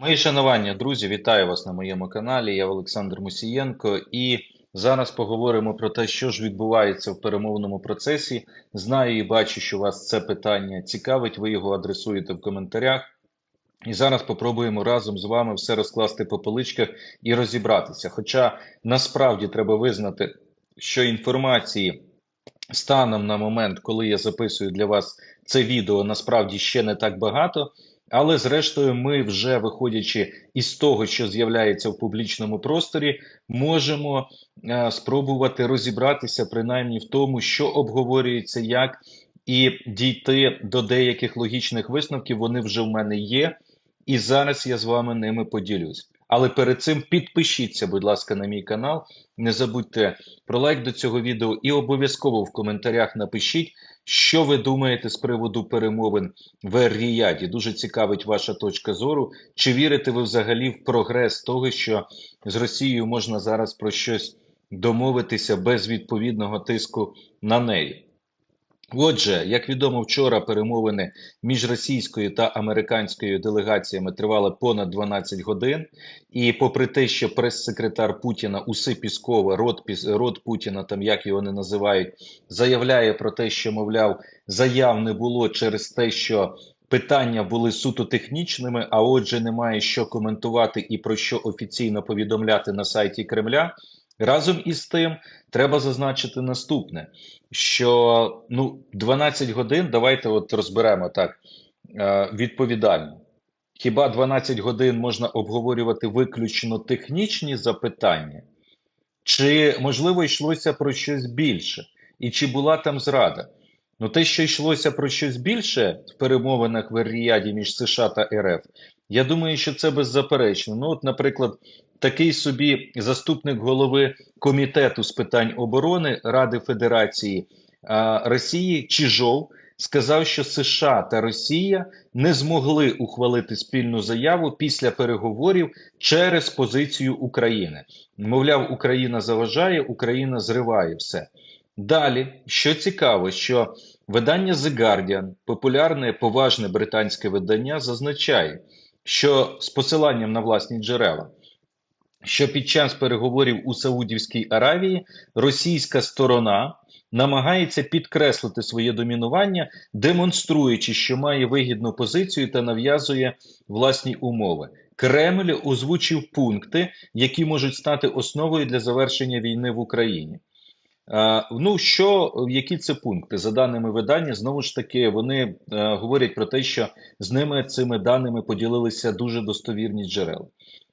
Мої шанування, друзі, вітаю вас на моєму каналі. Я Олександр Мусієнко, і зараз поговоримо про те, що ж відбувається в перемовному процесі. Знаю і бачу, що вас це питання цікавить. Ви його адресуєте в коментарях. І зараз попробуємо разом з вами все розкласти по поличках і розібратися. Хоча насправді треба визнати, що інформації станом на момент, коли я записую для вас це відео, насправді ще не так багато. Але зрештою, ми вже виходячи із того, що з'являється в публічному просторі, можемо е, спробувати розібратися принаймні в тому, що обговорюється, як і дійти до деяких логічних висновків. Вони вже в мене є, і зараз я з вами ними поділюсь. Але перед цим підпишіться, будь ласка, на мій канал. Не забудьте про лайк до цього відео і обов'язково в коментарях напишіть, що ви думаєте з приводу перемовин в Ріяді. Дуже цікавить ваша точка зору. Чи вірите ви взагалі в прогрес того, що з Росією можна зараз про щось домовитися без відповідного тиску на неї? Отже, як відомо, вчора перемовини між російською та американською делегаціями тривали понад 12 годин. І, попри те, що прес-секретар Путіна Уси Піскова, род, род Путіна, там як його не називають, заявляє про те, що мовляв, заяв не було через те, що питання були суто технічними, а отже, немає що коментувати і про що офіційно повідомляти на сайті Кремля. Разом із тим, треба зазначити наступне: що ну 12 годин, давайте от розберемо так е, відповідально. Хіба 12 годин можна обговорювати виключно технічні запитання, чи можливо йшлося про щось більше? І чи була там зрада? Ну, те, що йшлося про щось більше в перемовинах в Ріяді між США та РФ, я думаю, що це беззаперечно. Ну, от, наприклад, такий собі заступник голови комітету з питань оборони Ради Федерації Росії Чижов сказав, що США та Росія не змогли ухвалити спільну заяву після переговорів через позицію України. Мовляв, Україна заважає, Україна зриває все. Далі, що цікаво, що видання The Guardian, популярне поважне британське видання, зазначає, що з посиланням на власні джерела, що під час переговорів у Саудівській Аравії російська сторона намагається підкреслити своє домінування, демонструючи, що має вигідну позицію та нав'язує власні умови. Кремль озвучив пункти, які можуть стати основою для завершення війни в Україні. Ну, що, які це пункти? За даними видання, знову ж таки, вони е, говорять про те, що з ними цими даними поділилися дуже достовірні джерела.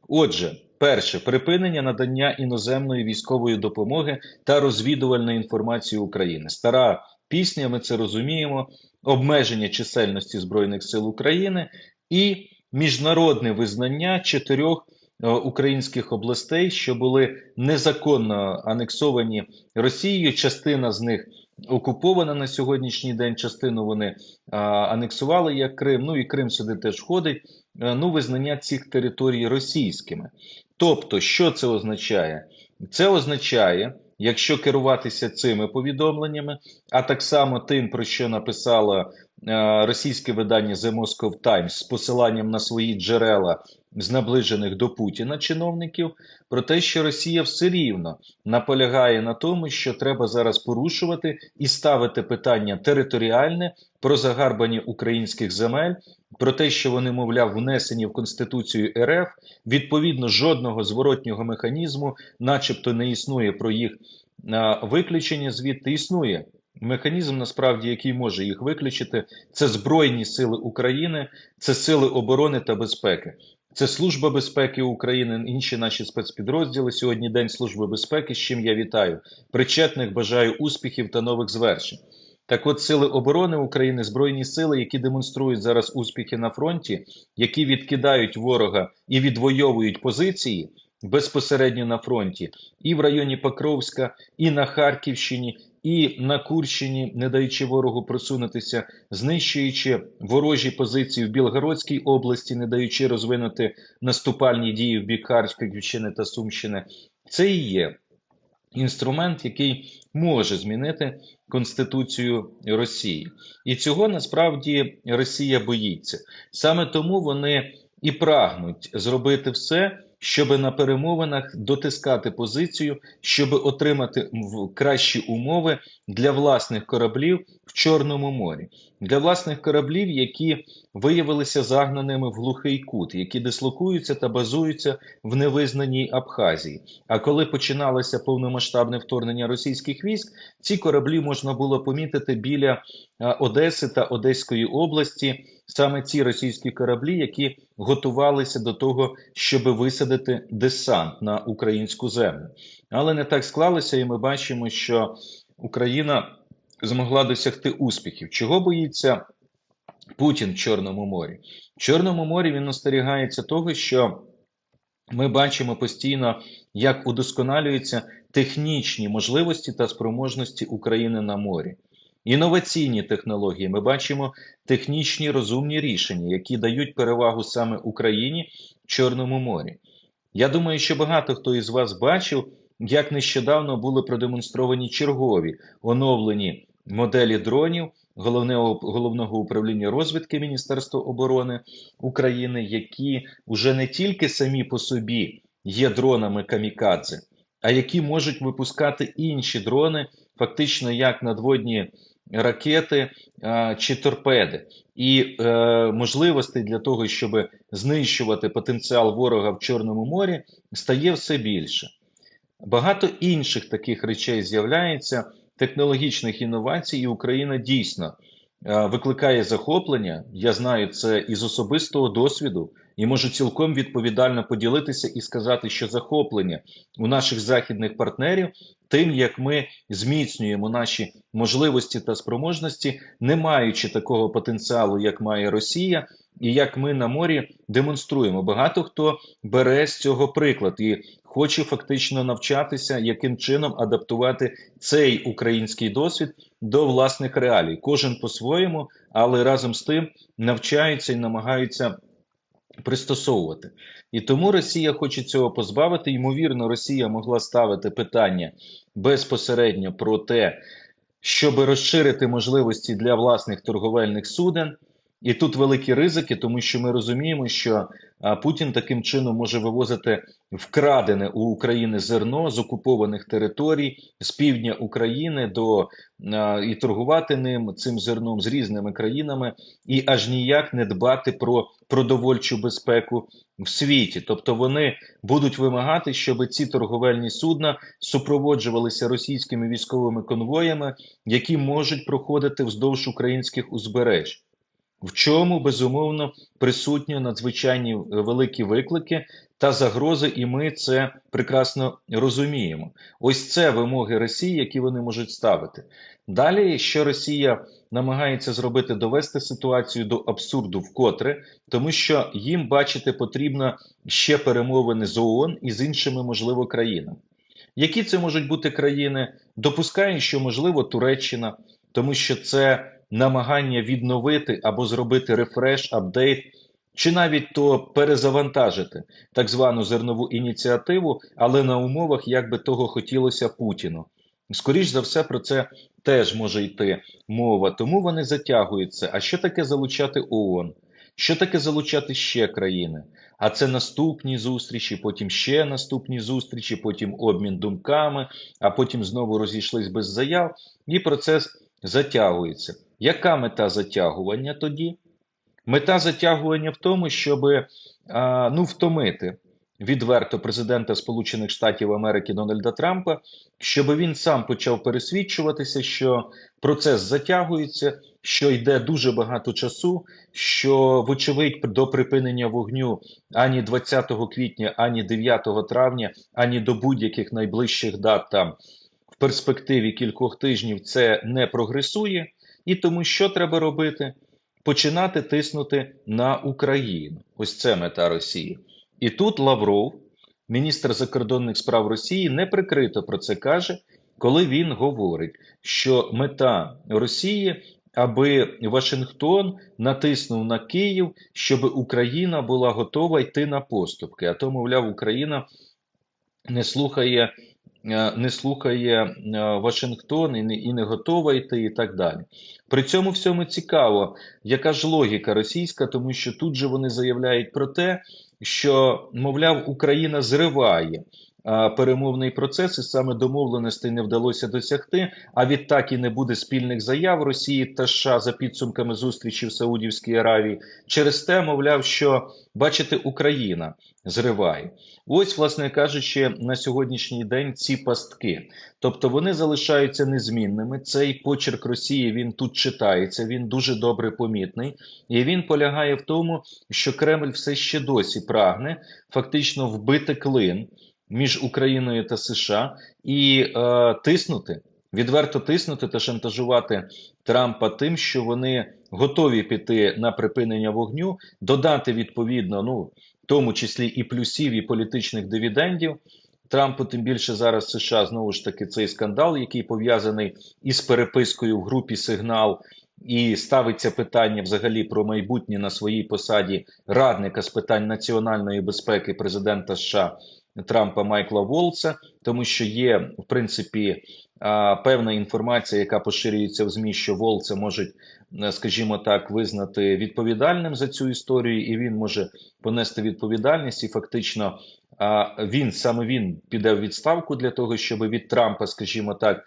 Отже, перше припинення надання іноземної військової допомоги та розвідувальної інформації України. Стара пісня, ми це розуміємо, обмеження чисельності Збройних сил України і міжнародне визнання чотирьох Е, українських областей, що були незаконно анексовані Росією. Частина з них окупована на сьогоднішній день. Частину вони анексували як Крим. Ну і Крим сюди теж входить. Е, ну, визнання цих територій російськими. Тобто, що це означає? Це означає. Якщо керуватися цими повідомленнями, а так само тим, про що написало е, російське видання The Moscow Times з посиланням на свої джерела з наближених до Путіна чиновників про те, що Росія все рівно наполягає на тому, що треба зараз порушувати і ставити питання територіальне про загарбання українських земель, про те, що вони, мовляв, внесені в Конституцію РФ. Відповідно, жодного зворотнього механізму, начебто, не існує про їх виключення звідти існує. Механізм, насправді, який може їх виключити, це Збройні Сили України, це сили оборони та безпеки. Це Служба безпеки України, інші наші спецпідрозділи. Сьогодні День Служби безпеки, з чим я вітаю. Причетних бажаю успіхів та нових звершень. Так от Сили оборони України, Збройні сили, які демонструють зараз успіхи на фронті, які відкидають ворога і відвоюють позиції безпосередньо на фронті, і в районі Покровська, і на Харківщині, і на Курщині, не даючи ворогу просунутися, знищуючи ворожі позиції в Білгородській області, не даючи розвинути наступальні дії в бік Харківщини та Сумщини, це і є інструмент, який може змінити Конституцію Росії, і цього насправді Росія боїться. Саме тому вони і прагнуть зробити все, щоб на перемовинах дотискати позицію, щоб отримати кращі умови для власних кораблів в Чорному морі, для власних кораблів, які виявилися загнаними в глухий кут, які дислокуються та базуються в невизнаній Абхазії. А коли починалося повномасштабне вторгнення російських військ, ці кораблі можна було помітити біля Одеси та Одеської області. Саме ці російські кораблі, які готувалися до того, щоб висадити десант на українську землю. Але не так склалося, і ми бачимо, що Україна змогла досягти успіхів. Чого боїться Путін в Чорному морі? В Чорному морі він остерігається того, що ми бачимо постійно, як удосконалюються технічні можливості та спроможності України на морі. Інноваційні технології. Ми бачимо технічні розумні рішення, які дають перевагу саме Україні в Чорному морі. Я думаю, що багато хто із вас бачив, як нещодавно були продемонстровані чергові оновлені моделі дронів головного, головного управління розвідки Міністерства оборони України, які вже не тільки самі по собі є дронами камікадзе, а які можуть випускати інші дрони, фактично як надводні ракети чи торпеди. І е, можливостей для того, щоб знищувати потенціал ворога в Чорному морі, стає все більше. Багато інших таких речей з'являється, технологічних інновацій, і Україна дійсно е, викликає захоплення. Я знаю це із особистого досвіду, і можу цілком відповідально поділитися і сказати, що захоплення у наших західних партнерів тим, як ми зміцнюємо наші можливості та спроможності, не маючи такого потенціалу, як має Росія, і як ми на морі демонструємо. Багато хто бере з цього приклад і хоче фактично навчатися, яким чином адаптувати цей український досвід до власних реалій. Кожен по-своєму, але разом з тим навчаються і намагаються пристосовувати. І тому Росія хоче цього позбавити. Ймовірно, Росія могла ставити питання безпосередньо про те, щоб розширити можливості для власних торговельних суден. І тут великі ризики, тому що ми розуміємо, що Путін таким чином може вивозити вкрадене у України зерно з окупованих територій з півдня України до і торгувати ним цим зерном з різними країнами, і аж ніяк не дбати про продовольчу безпеку в світі. Тобто вони будуть вимагати, щоб ці торговельні судна супроводжувалися російськими військовими конвоями, які можуть проходити вздовж українських узбереж. В чому безумовно присутні надзвичайні е, великі виклики та загрози, і ми це прекрасно розуміємо. Ось це вимоги Росії, які вони можуть ставити. Далі, що Росія намагається зробити, довести ситуацію до абсурду вкотре, тому що їм бачити потрібно ще перемовини з ООН і з іншими, можливо, країнами. Які це можуть бути країни? Допускаю, що можливо Туреччина, тому що це намагання відновити або зробити рефреш, апдейт, чи навіть то перезавантажити так звану зернову ініціативу, але на умовах, як би того хотілося Путіну. Скоріш за все, про це теж може йти мова, тому вони затягуються. А що таке залучати ООН? Що таке залучати ще країни? А це наступні зустрічі, потім ще наступні зустрічі, потім обмін думками, а потім знову розійшлись без заяв, і процес затягується. Яка мета затягування тоді? Мета затягування в тому, щоб ну, втомити відверто президента Сполучених Штатів Америки Дональда Трампа, щоб він сам почав пересвідчуватися, що процес затягується, що йде дуже багато часу, що, вочевидь, до припинення вогню ані 20 квітня, ані 9 травня, ані до будь-яких найближчих дат там в перспективі кількох тижнів це не прогресує. І тому що треба робити? Починати тиснути на Україну. Ось це мета Росії. І тут Лавров, міністр закордонних справ Росії, неприкрито про це каже, коли він говорить, що мета Росії, аби Вашингтон натиснув на Київ, щоб Україна була готова йти на поступки. А то, мовляв, Україна не слухає не слухає е, Вашингтон і не, і не готова йти, і так далі. При цьому всьому цікаво, яка ж логіка російська, тому що тут же вони заявляють про те, що, мовляв, Україна зриває перемовний процес, і саме домовленостей не вдалося досягти. А відтак і не буде спільних заяв Росії та США за підсумками зустрічі в Саудівській Аравії. Через те, мовляв, що бачите, Україна зриває. Ось, власне кажучи, на сьогоднішній день ці пастки. Тобто вони залишаються незмінними. Цей почерк Росії він тут читається, він дуже добре помітний, і він полягає в тому, що Кремль все ще досі прагне фактично вбити клин між Україною та США і е, тиснути, відверто тиснути та шантажувати Трампа тим, що вони готові піти на припинення вогню, додати відповідно, ну в тому числі і плюсів, і політичних дивідендів. Трампу, тим більше зараз США знову ж таки цей скандал, який пов'язаний із перепискою в групі Сигнал, і ставиться питання взагалі про майбутнє на своїй посаді радника з питань національної безпеки президента США Трампа Майкла Волца, тому що є в принципі певна інформація, яка поширюється в змі, що Волца можуть, е, скажімо так, визнати відповідальним за цю історію, і він може понести відповідальність, і фактично він саме він піде в відставку для того, щоб від Трампа, скажімо так,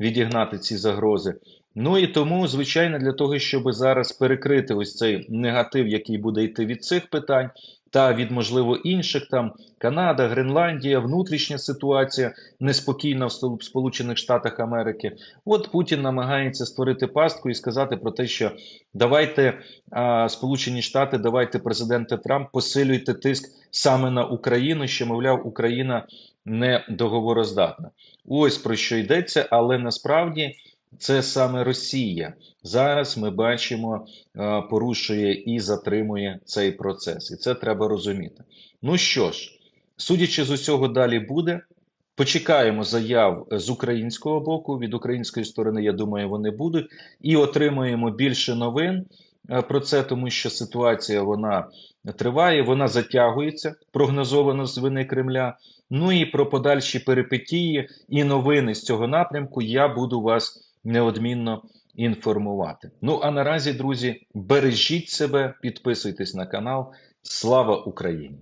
відігнати ці загрози. Ну і тому, звичайно, для того, щоб зараз перекрити ось цей негатив, який буде йти від цих питань, та від можливо інших там Канада, Гренландія, внутрішня ситуація неспокійна в Сполучених Штатах Америки. От Путін намагається створити пастку і сказати про те, що давайте а, Сполучені Штати, давайте президенте Трамп посилюйте тиск саме на Україну, що мовляв, Україна не договороздатна. Ось про що йдеться, але насправді. Це саме Росія зараз ми бачимо, е, порушує і затримує цей процес, і це треба розуміти. Ну що ж, судячи з усього, далі буде. Почекаємо заяв з українського боку. Від української сторони, я думаю, вони будуть, і отримуємо більше новин е, про це, тому що ситуація вона триває, вона затягується прогнозовано з вини Кремля. Ну і про подальші перипетії і новини з цього напрямку я буду вас неодмінно інформувати. Ну а наразі, друзі, бережіть себе, підписуйтесь на канал. Слава Україні!